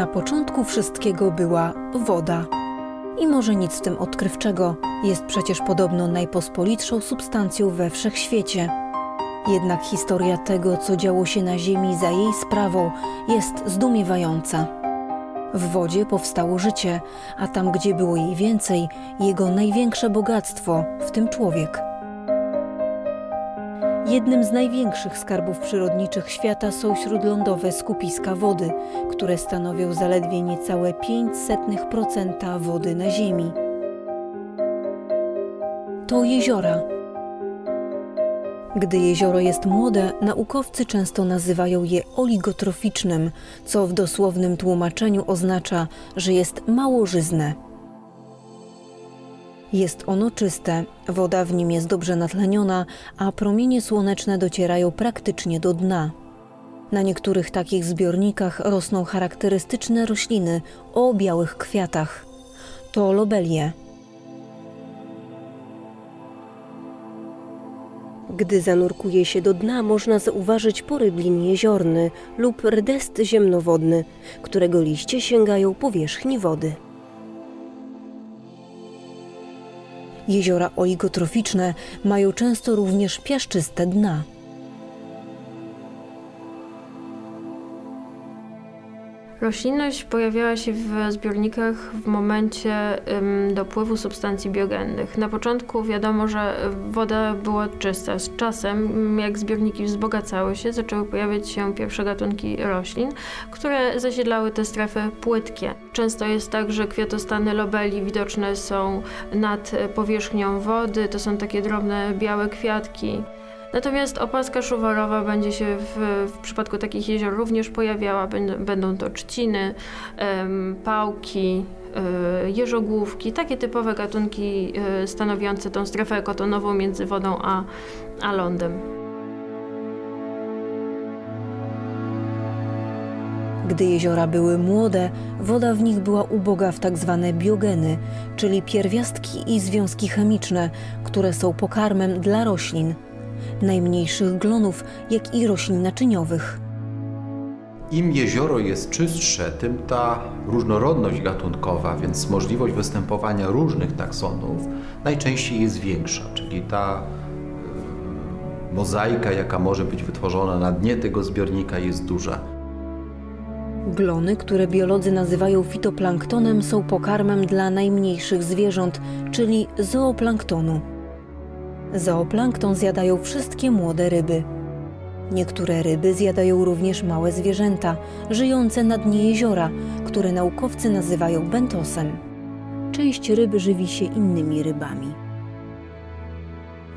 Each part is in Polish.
Na początku wszystkiego była woda. I może nic w tym odkrywczego, jest przecież podobno najpospolitszą substancją we wszechświecie. Jednak historia tego, co działo się na Ziemi za jej sprawą, jest zdumiewająca. W wodzie powstało życie, a tam, gdzie było jej więcej, jego największe bogactwo, w tym człowiek. Jednym z największych skarbów przyrodniczych świata są śródlądowe skupiska wody, które stanowią zaledwie niecałe 0,05% wody na Ziemi. To jeziora. Gdy jezioro jest młode, naukowcy często nazywają je oligotroficznym, co w dosłownym tłumaczeniu oznacza, że jest mało żyzne. Jest ono czyste, woda w nim jest dobrze natleniona, a promienie słoneczne docierają praktycznie do dna. Na niektórych takich zbiornikach rosną charakterystyczne rośliny o białych kwiatach. To lobelie. Gdy zanurkuje się do dna, można zauważyć poryblin jeziorny lub rdest ziemnowodny, którego liście sięgają powierzchni wody. Jeziora oligotroficzne mają często również piaszczyste dna. Roślinność pojawiała się w zbiornikach w momencie dopływu substancji biogennych. Na początku wiadomo, że woda była czysta. Z czasem, jak zbiorniki wzbogacały się, zaczęły pojawiać się pierwsze gatunki roślin, które zasiedlały te strefy płytkie. Często jest tak, że kwiatostany lobeli widoczne są nad powierzchnią wody. To są takie drobne białe kwiatki. Natomiast opaska szuwarowa będzie się w, w przypadku takich jezior również pojawiała. Będą, to trzciny, pałki, e, jeżogłówki, takie typowe gatunki e, stanowiące tą strefę ekotonową między wodą a, a lądem. Gdy jeziora były młode, woda w nich była uboga w tak zwane biogeny, czyli pierwiastki i związki chemiczne, które są pokarmem dla roślin, najmniejszych glonów, jak i roślin naczyniowych. Im jezioro jest czystsze, tym ta różnorodność gatunkowa, więc możliwość występowania różnych taksonów najczęściej jest większa, czyli ta y, mozaika, jaka może być wytworzona na dnie tego zbiornika jest duża. Glony, które biolodzy nazywają fitoplanktonem, są pokarmem dla najmniejszych zwierząt, czyli zooplanktonu. Zooplankton zjadają wszystkie młode ryby. Niektóre ryby zjadają również małe zwierzęta, żyjące na dnie jeziora, które naukowcy nazywają bentosem. Część ryby żywi się innymi rybami.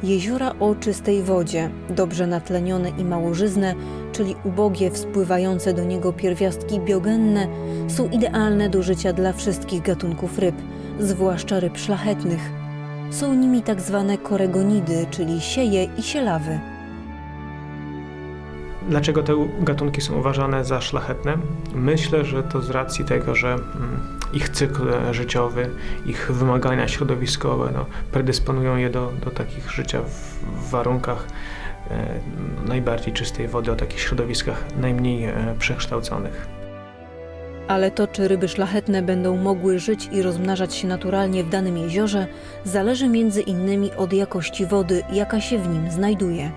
Jeziora o czystej wodzie, dobrze natlenione i małożyzne, czyli ubogie, wspływające do niego pierwiastki biogenne, są idealne do życia dla wszystkich gatunków ryb, zwłaszcza ryb szlachetnych. Są nimi tak zwane koregonidy, czyli sieje i sielawy. Dlaczego te gatunki są uważane za szlachetne? Myślę, że to z racji tego, że mm, ich cykl życiowy, ich wymagania środowiskowe no, predysponują je do, do takich życia w, w warunkach e, najbardziej czystej wody, o takich środowiskach najmniej e, przekształconych. Ale to, czy ryby szlachetne będą mogły żyć i rozmnażać się naturalnie w danym jeziorze, zależy między innymi od jakości wody, jaka się w nim znajduje.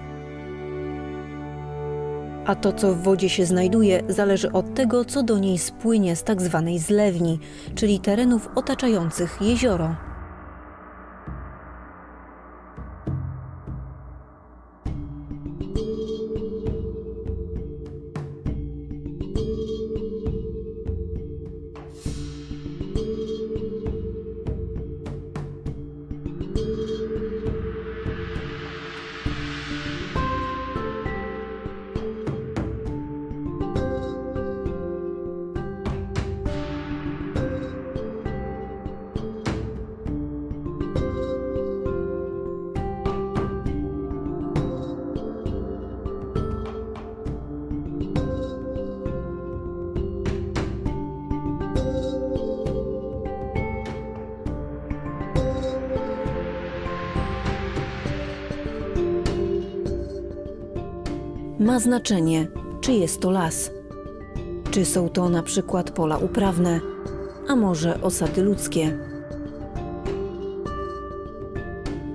A to, co w wodzie się znajduje, zależy od tego, co do niej spłynie z tak zwanej zlewni, czyli terenów otaczających jezioro. Ma znaczenie, czy jest to las. Czy są to na przykład pola uprawne, a może osady ludzkie?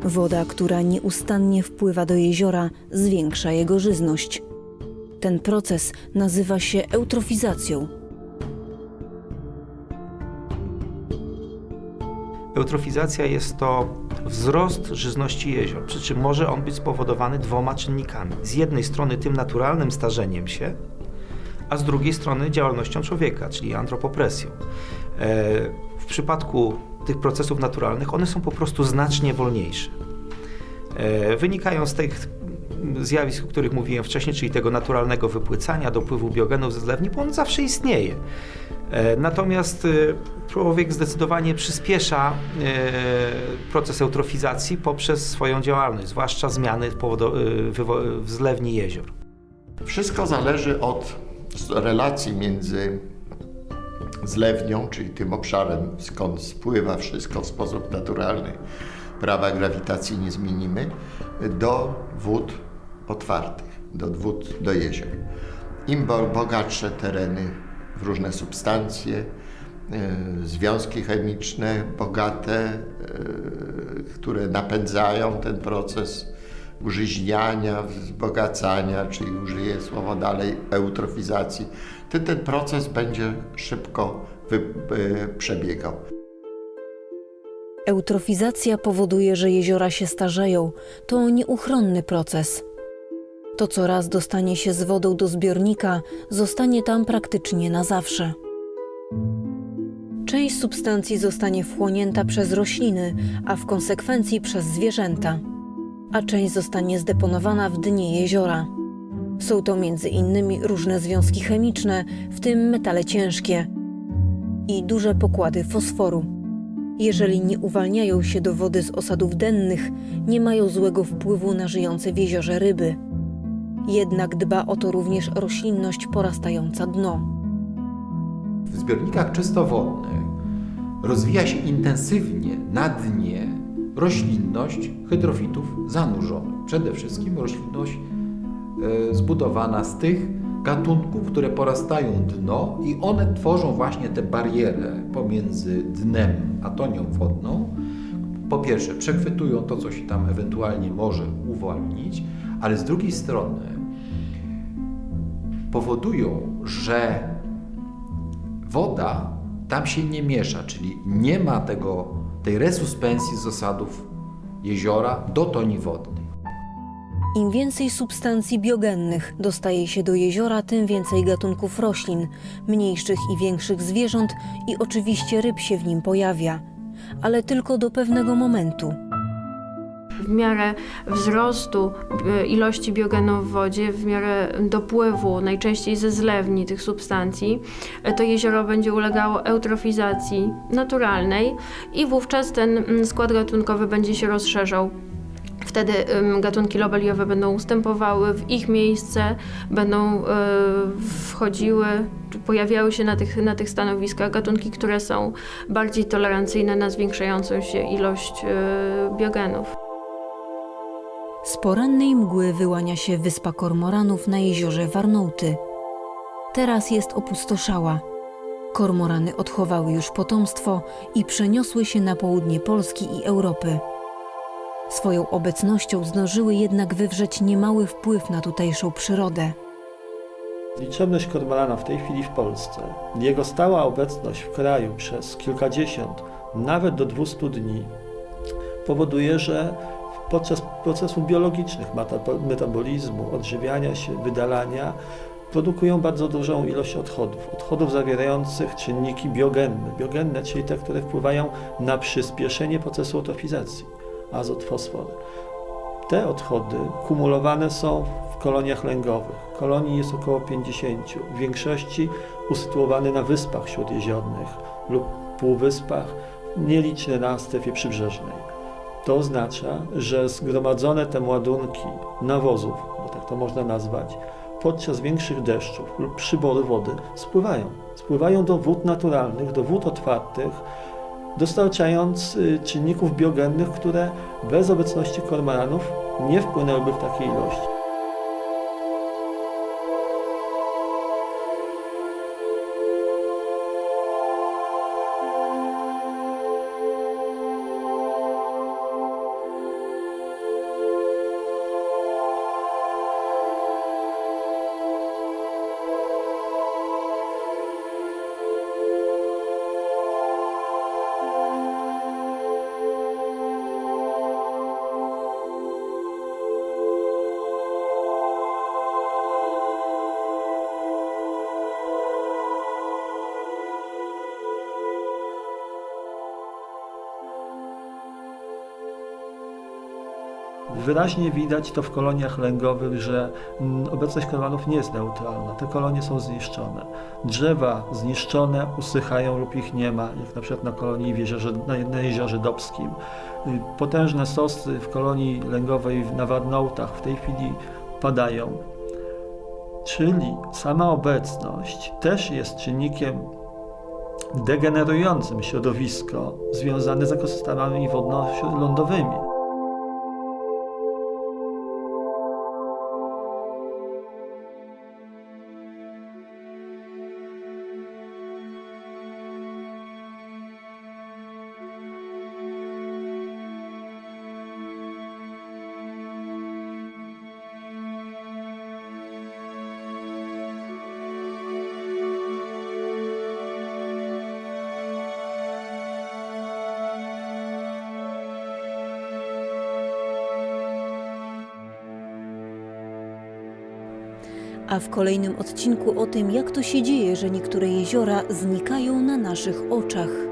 Woda, która nieustannie wpływa do jeziora, zwiększa jego żyzność. Ten proces nazywa się eutrofizacją. Eutrofizacja jest to wzrost żyzności jezior, przy czym może on być spowodowany dwoma czynnikami. Z jednej strony tym naturalnym starzeniem się, a z drugiej strony działalnością człowieka, czyli antropopresją. E, W przypadku tych procesów naturalnych one są po prostu znacznie wolniejsze. E, Wynikają z tych zjawisk, o których mówiłem wcześniej, czyli tego naturalnego wypłycania, dopływu biogenów ze zlewni, bo on zawsze istnieje. E, Natomiast e, człowiek zdecydowanie przyspiesza e, proces eutrofizacji poprzez swoją działalność, zwłaszcza zmiany w, zlewni jezior. Wszystko zależy od relacji między zlewnią, czyli tym obszarem, skąd spływa wszystko w sposób naturalny, prawa grawitacji nie zmienimy, do wód otwartych, do wód, do jezior. Im bo- bogatsze tereny różne substancje, y, związki chemiczne bogate, y, które napędzają ten proces użyźniania, wzbogacania, czyli użyję słowa dalej, eutrofizacji, ten, ten proces będzie szybko y, przebiegał. Eutrofizacja powoduje, że jeziora się starzeją. To nieuchronny proces. To, co raz dostanie się z wodą do zbiornika, zostanie tam praktycznie na zawsze. Część substancji zostanie wchłonięta przez rośliny, a w konsekwencji przez zwierzęta, a część zostanie zdeponowana w dnie jeziora. Są to między innymi różne związki chemiczne, w tym metale ciężkie i duże pokłady fosforu. Jeżeli nie uwalniają się do wody z osadów dennych, nie mają złego wpływu na żyjące w jeziorze ryby. Jednak dba o to również roślinność porastająca dno. W zbiornikach czystowodnych rozwija się intensywnie na dnie roślinność hydrofitów zanurzonych. Przede wszystkim roślinność e, zbudowana z tych gatunków, które porastają dno i one tworzą właśnie tę barierę pomiędzy dnem a tonią wodną. Po pierwsze, przechwytują to, co się tam ewentualnie może uwolnić, ale z drugiej strony powodują, że woda tam się nie miesza, czyli nie ma tego, tej resuspensji z osadów jeziora do toni wodnej. Im więcej substancji biogennych dostaje się do jeziora, tym więcej gatunków roślin, mniejszych i większych zwierząt i oczywiście ryb się w nim pojawia, ale tylko do pewnego momentu. W miarę wzrostu e, ilości biogenów w wodzie, w miarę dopływu, najczęściej ze zlewni tych substancji, e, to jezioro będzie ulegało eutrofizacji naturalnej i wówczas ten mm, skład gatunkowy będzie się rozszerzał. Wtedy gatunki lobeliowe będą ustępowały, w ich miejsce będą y, wchodziły, czy pojawiały się na tych, na tych stanowiskach gatunki, które są bardziej tolerancyjne na zwiększającą się ilość y, biogenów. Z porannej mgły wyłania się wyspa kormoranów na jeziorze Warnouty. Teraz jest opustoszała. Kormorany odchowały już potomstwo i przeniosły się na południe Polski i Europy. Swoją obecnością zdążyły jednak wywrzeć niemały wpływ na tutejszą przyrodę. Liczebność kormorana w tej chwili w Polsce, jego stała obecność w kraju przez kilkadziesiąt, nawet do 200 dni, powoduje, że podczas procesów biologicznych, meta- metabolizmu, odżywiania się, wydalania, produkują bardzo dużą ilość odchodów. Odchodów zawierających czynniki biogenne. Biogenne, czyli te, które wpływają na przyspieszenie procesu eutrofizacji. Azot, fosfor. Te odchody kumulowane są w koloniach lęgowych. Kolonii jest około 50, w większości usytuowane na wyspach śródjeziornych lub półwyspach, nieliczne na strefie przybrzeżnej. To oznacza, że zgromadzone te ładunki nawozów, bo tak to można nazwać, podczas większych deszczów lub przyboru wody spływają. Spływają do wód naturalnych, do wód otwartych, dostarczając y, czynników biogennych, które bez obecności kormoranów nie wpłynęłyby w takiej ilości. Wyraźnie widać to w koloniach lęgowych, że obecność kormanów nie jest neutralna. Te kolonie są zniszczone. Drzewa zniszczone, usychają lub ich nie ma, jak na przykład na kolonii w jeziorze, na, jeziorze Dobskim. Y, Potężne sosy w kolonii lęgowej na Warnołtach w tej chwili padają. Czyli sama obecność też jest czynnikiem degenerującym środowisko związane z ekosystemami wodno-lądowymi. A w kolejnym odcinku o tym, jak to się dzieje, że niektóre jeziora znikają na naszych oczach.